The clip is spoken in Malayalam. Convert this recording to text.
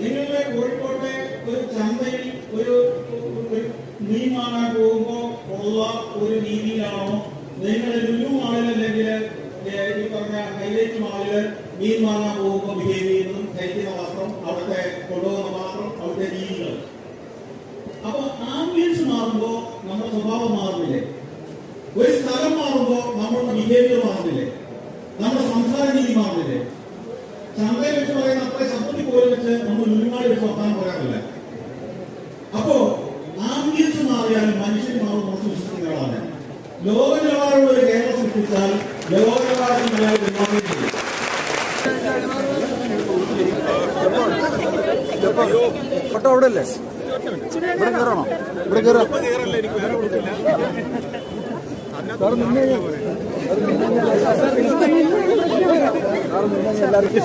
നിങ്ങളുടെ കോഴിക്കോട്ടെ ഒരു ചന്തയിൽ ഒരു മീൻ വാങ്ങാൻ പോകുമ്പോൾ ഉള്ള ഒരു രീതിയിലാണോ? നിങ്ങൾ ലുലു മാളിൽ അല്ലെങ്കിൽ ഈ പറഞ്ഞ ഹൈലൈറ്റ് മാളിൽ മീൻ വാങ്ങാൻ പോകുമ്പോൾ ബിഹേവ് ചെയ്യുന്നതും ധരിക്കുന്ന വസ്ത്രം അവിടുത്തെ കൊണ്ടുപോകുന്ന മാത്രം അവിടുത്തെ രീതികൾ. അപ്പൊ ആംബിയൻസ് മാറുമ്പോ നമ്മുടെ സ്വഭാവം മാറുന്നില്ലേ? ഒരു സ്ഥലം മാറുമ്പോ നമ്മുടെ ബിഹേവിയർ മാറുന്നില്ലേ? നമ്മുടെ സംസാര രീതി മാറുന്നില്ലേ ചന്തയിൽ വെച്ച് പറയുന്ന അത്ര ശബ്ദത്തിൽ പോലും വെച്ച് നമ്മൾ ലുലുമാടി വെച്ച് വർത്താനം പറയാറില്ല. അപ്പോ ആംബിയൻസ് മാറിയാലും മനുഷ്യൻ മാറും നമ്മൾ വിശ്വസിക്കുന്ന ആളാണ് ലോക നിലവാരമുള്ള ഒരു കേരളം സൃഷ്ടിച്ചാൽ ലോക നിർമ്മാണം ചെയ്യും ഫോട്ടോ അവിടെ അല്ലേ ഇവിടെ കയറണോ ഇവിടെ കയറാം എല്ലാവർക്കും